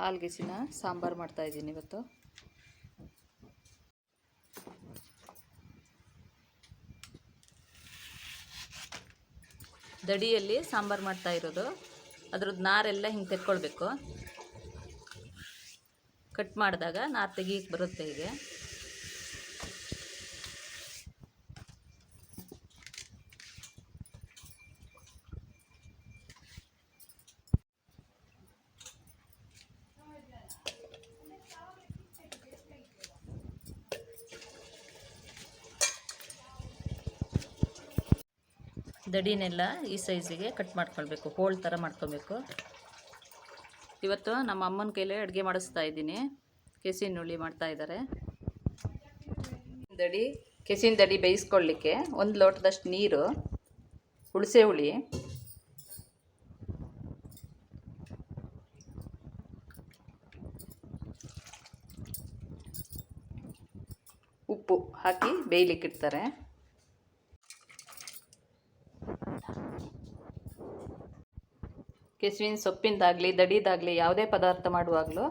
ಹಾಲ್ಗಿಸಿನ ಸಾಂಬಾರು ಮಾಡ್ತಾಯಿದ್ದೀನಿ ಇವತ್ತು. ದಡಿಯಲ್ಲಿ ಸಾಂಬಾರು ಮಾಡ್ತಾ ಇರೋದು. ಅದ್ರದ್ದು ನಾರೆಲ್ಲ ಹಿಂಗೆ ತೆಕ್ಕೊಳ್ಬೇಕು. ಕಟ್ ಮಾಡಿದಾಗ ನಾರು ತೆಗಿಯಕ್ಕೆ ಬರುತ್ತೆ ಹೀಗೆ. ದಡಿನೆಲ್ಲ ಈ ಸೈಜಿಗೆ ಕಟ್ ಮಾಡ್ಕೊಳ್ಬೇಕು. ಹೋಳ್ ಥರ ಮಾಡ್ಕೊಬೇಕು ಇವತ್ತು ನಮ್ಮ ಅಮ್ಮನ ಕೈಲೇ ಅಡುಗೆ ಮಾಡಿಸ್ತಾ ಇದ್ದೀನಿ. ಕೆಸಿನ ಹುಳಿ ಮಾಡ್ತಾ ಇದ್ದಾರೆ. ದಡಿ, ಕೆಸಿನ ದಡಿ ಬೇಯಿಸ್ಕೊಳ್ಳಿಕ್ಕೆ ಒಂದು ಲೋಟದಷ್ಟು ನೀರು, ಹುಳಸೆ ಹುಳಿ. ಉಪ್ಪು ಹಾಕಿ ಬೇಯಲಿಕ್ಕಿಡ್ತಾರೆ. ಕೆಸುವಿನ ಸೊಪ್ಪಿಂದಾಗಲಿ, ದಡಿದಾಗಲಿ, ಯಾವುದೇ ಪದಾರ್ಥ ಮಾಡುವಾಗಲೂ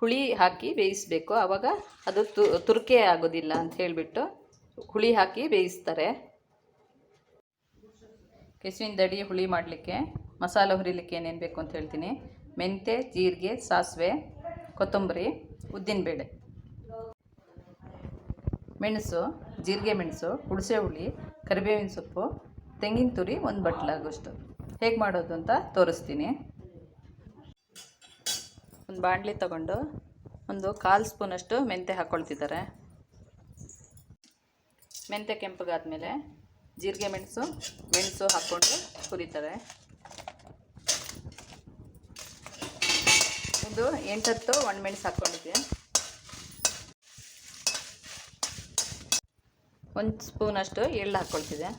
ಹುಳಿ ಹಾಕಿ ಬೇಯಿಸಬೇಕು. ಆವಾಗ ಅದು ತು, ತುರ್ಕೆ ಆಗೋದಿಲ್ಲ ಅಂತ ಹೇಳಿಬಿಟ್ಟು ಹುಳಿ ಹಾಕಿ ಬೇಯಿಸ್ತಾರೆ. ಕೆಸುವಿನ ದಡಿ ಹುಳಿ ಮಾಡಲಿಕ್ಕೆ, ಮಸಾಲೆ ಹುರಿಲಿಕ್ಕೆ ಏನೇನು ಬೇಕು ಅಂತ ಹೇಳ್ತೀನಿ. ಮೆಂತೆ, ಜೀರಿಗೆ, ಸಾಸಿವೆ, ಕೊತ್ತಂಬರಿ, ಉದ್ದಿನಬೇಳೆ. ಮೆಣಸು, ಜೀರಿಗೆ ಮೆಣಸು, ಹುಣಸೆ ಹುಳಿ, ಕರಿಬೇವಿನ ಸೊಪ್ಪು ತೆಂಗಿನ ತುರಿ ಒಂದು ಬಟ್ಲಾಗೋಷ್ಟು. ಹೇಗೆ ಮಾಡೋದು ಅಂತ ತೋರಿಸ್ತೀನಿ. ಒಂದು ಬಾಣಲಿ ತಗೊಂಡು ಒಂದು ಕಾಲು ಸ್ಪೂನಷ್ಟು ಮೆಂತೆ ಹಾಕ್ಕೊಳ್ತಿದ್ದಾರೆ ಮೆಂತೆ ಕೆಂಪಗಾದ್ಮೇಲೆ ಜೀರಿಗೆ ಮೆಣಸು ಮೆಣಸು ಹಾಕ್ಕೊಂಡು ಕುರಿತಾರೆ ಒಂದು ಎಂಟತ್ತು ಒಣಮೆಣಸು ಹಾಕ್ಕೊಂಡಿದ್ದೆ ಒಂದು ಸ್ಪೂನಷ್ಟು ಎಳ್ಳು ಹಾಕ್ಕೊಳ್ತಿದ್ದೆ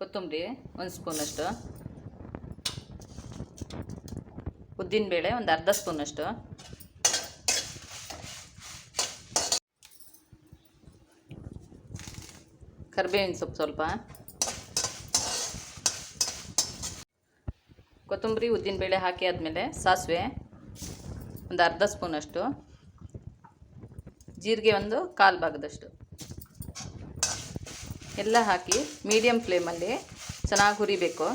ಕೊತ್ತಂಬರಿ ಒಂದು ಸ್ಪೂನಷ್ಟು ಉದ್ದಿನಬೇಳೆ ಒಂದು ಅರ್ಧ ಸ್ಪೂನಷ್ಟು ಕರಿಬೇವಿನ ಸೊಪ್ಪು ಸ್ವಲ್ಪ. ಕೊತ್ತಂಬರಿ ಉದ್ದಿನಬೇಳೆ ಹಾಕಿ ಆದಮೇಲೆ ಸಾಸಿವೆ ಒಂದು ಅರ್ಧ ಸ್ಪೂನಷ್ಟು ಜೀರಿಗೆ ಒಂದು ಕಾಲು ಭಾಗದಷ್ಟು. ಎಲ್ಲ ಹಾಕಿ ಮೀಡಿಯಮ್ ಫ್ಲೇಮಲ್ಲಿ ಚೆನ್ನಾಗಿ ಹುರಿಬೇಕು.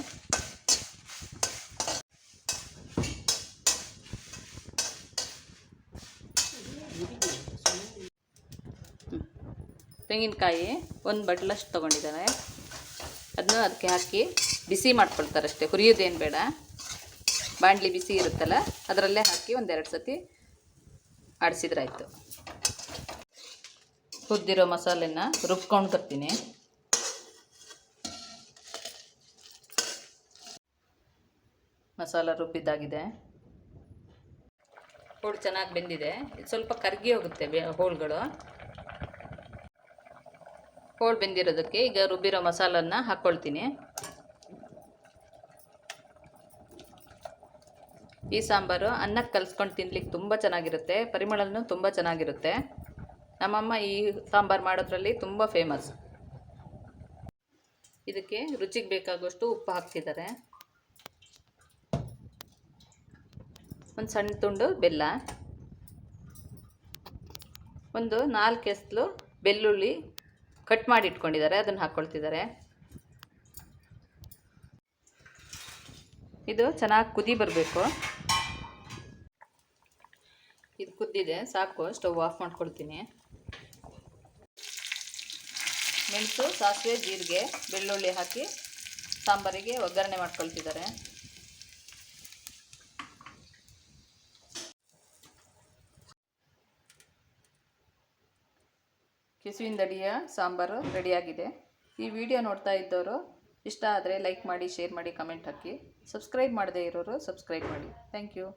ತೆಂಗಿನಕಾಯಿ ಒಂದು ಬಟ್ಲಷ್ಟು ತೊಗೊಂಡಿದ್ದಾರೆ ಅದನ್ನು ಅದಕ್ಕೆ ಹಾಕಿ ಬಿಸಿ ಮಾಡ್ಕೊಳ್ತಾರೆ ಅಷ್ಟೇ, ಹುರಿಯೋದೇನು ಬೇಡ. ಬಾಣಲಿ ಬಿಸಿ ಇರುತ್ತಲ್ಲ, ಅದರಲ್ಲೇ ಹಾಕಿ ಒಂದೆರಡು ಸತಿ ಆಡಿಸಿದ್ರಾಯ್ತು ಕುದ್ದಿರೋ ಮಸಾಲೆನ ರುಬ್ಕೊಂಡು ಬರ್ತೀನಿ. ಮಸಾಲ ರುಬ್ಬಿದ್ದಾಗಿದೆ. ಹೋಳು ಚೆನ್ನಾಗಿ ಬೆಂದಿದೆ. ಸ್ವಲ್ಪ ಕರಗಿ ಹೋಗುತ್ತೆ ಹೋಳುಗಳು. ಹೋಳು ಬೆಂದಿರೋದಕ್ಕೆ ಈಗ ರುಬ್ಬಿರೋ ಮಸಾಲನ್ನ ಹಾಕ್ಕೊಳ್ತೀನಿ ಈ ಸಾಂಬಾರು ಅನ್ನಕ್ಕೆ ಕಲಿಸ್ಕೊಂಡು ತಿನ್ಲಿಕ್ಕೆ ತುಂಬ ಚೆನ್ನಾಗಿರುತ್ತೆ. ಪರಿಮಳನೂ ತುಂಬ ಚೆನ್ನಾಗಿರುತ್ತೆ. ನಮ್ಮಮ್ಮ ಈ ಸಾಂಬಾರು ಮಾಡೋದ್ರಲ್ಲಿ ತುಂಬ ಫೇಮಸ್ ಇದಕ್ಕೆ ರುಚಿಗೆ ಬೇಕಾಗುವಷ್ಟು ಉಪ್ಪು ಹಾಕ್ತಿದ್ದಾರೆ. ಒಂದು ಸಣ್ಣ ತುಂಡು ಬೆಲ್ಲ, ಒಂದು ನಾಲ್ಕು ಎಸ್ಲು ಬೆಳ್ಳುಳ್ಳಿ ಕಟ್ ಮಾಡಿ ಇಟ್ಕೊಂಡಿದ್ದಾರೆ, ಅದನ್ನು ಹಾಕ್ಕೊಳ್ತಿದ್ದಾರೆ. ಇದು ಚೆನ್ನಾಗಿ ಕುದಿ ಬರಬೇಕು. ಇದು ಕುದ್ದಿದೆ, ಸಾಕು, ಸ್ಟವ್ ಆಫ್ ಮಾಡ್ಕೊಳ್ತೀನಿ. ಮೆಣಸು, ಸಾಸಿವೆ, ಜೀರಿಗೆ, ಬೆಳ್ಳುಳ್ಳಿ ಹಾಕಿ ಸಾಂಬಾರಿಗೆ ಒಗ್ಗರಣೆ ಮಾಡ್ಕೊಳ್ತಿದ್ದಾರೆ. ಕೆಸುವಿನ ದಡಿಯ ಸಾಂಬಾರು ರೆಡಿಯಾಗಿದೆ. ಈ ವಿಡಿಯೋ ನೋಡ್ತಾ ಇದ್ದವರು ಇಷ್ಟ ಆದರೆ ಲೈಕ್ ಮಾಡಿ, ಶೇರ್ ಮಾಡಿ, ಕಮೆಂಟ್ ಹಾಕಿ. ಸಬ್ಸ್ಕ್ರೈಬ್ ಮಾಡದೇ ಇರೋರು ಸಬ್ಸ್ಕ್ರೈಬ್ ಮಾಡಿ. Thank you.